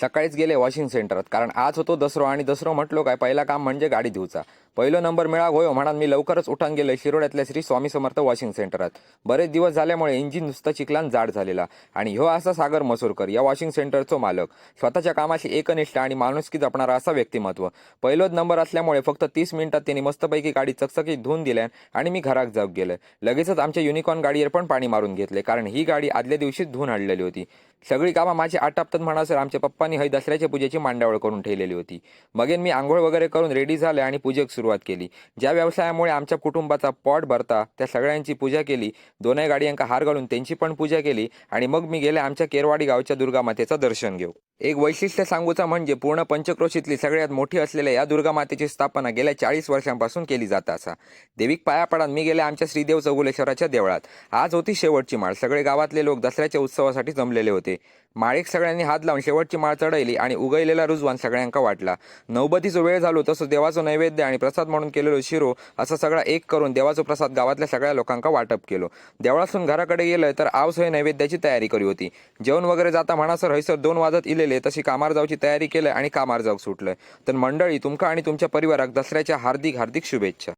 सकाळीच गेले वॉशिंग सेंटरात कारण आज होतो दसरो आणि दसरो म्हटलो काय पहिला काम म्हणजे गाडी धुवचा. पहिलो नंबर मिळाव होयो म्हणान मी लवकरच उठान गेलोय शिरोड्यातल्या श्री स्वामी समर्थ वॉशिंग सेंटरात. बरेच दिवस झाल्यामुळे इंजिन नुसतं चिखलान जाड झालेला. आणि ह्यो असा सागर मसूरकर या वॉशिंग सेंटरचो मालक. स्वतःच्या कामाशी एकनिष्ठ आणि माणुसकी जपणारा असा व्यक्तिमत्व. पहिलोच नंबर असल्यामुळे फक्त तीस मिनिटात त्यांनी मस्तपैकी गाडी चकचकीत धुवून दिल्यान आणि मी घरात जाऊ गेलोय लगेचच आमच्या युनिकॉर्न गाडीवर पण पाणी मारून घेतले कारण ही गाडी आदल्या दिवशीच धुवून आणलेली होती. सगळी कामं माझी आटापतात म्हणा सर आमच्या पप्पांनी हय दसऱ्याच्या पूजेची मांडावळ करून ठेवलेली होती. मगेन मी आंघोळ वगैरे करून रेडी झाले आणि पूजेक सुरू सुरुवात केली. ज्या व्यवसायामुळे आमच्या कुटुंबाचा पॉट भरता त्या सगळ्यांची पूजा केली. दोनही गाडयांका हार घालून त्यांची पण पूजा केली आणि मग मी गेले आमच्या केरवाडी गावच्या दुर्गा मातेचं दर्शन घेऊ. एक वैशिष्ट्य सांगूचा म्हणजे पूर्ण पंचक्रोशीतली सगळ्यात मोठी असलेल्या या दुर्गा मातेची स्थापना गेल्या चाळीस वर्षांपासून केली जात असा. देवीक पाया पडान मी गेले आमच्या श्रीदेव चौगुलेश्वराच्या देवळात. आज होती शेवटची माळ. सगळे गावातले लोक दसऱ्याच्या उत्सवासाठी जमलेले होते. माळीक सगळ्यांनी हात लावून शेवटची माळ चढवली आणि उगयलेला रुजवान सगळ्यांका वाटला. नौबतीचो वेळ झालो तसं देवाचं नैवेद्य आणि प्रसाद म्हणून केलेलो शिरो असा सगळा एक करून देवाचो प्रसाद गावातल्या सगळ्या लोकांका वाटप केलो. देवळासून घराकडे गेलं तर आवस हे नैवेद्याची तयारी करी होती. जेवण वगैरे जाता म्हणासर हैसर दोन वाजत केले तशी कामार जाऊची तयारी केलंय आणि कामार जावंक सुटलंय. तर मंडळी तुमका आणि तुमच्या परिवाराक दसऱ्याच्या हार्दिक हार्दिक शुभेच्छा.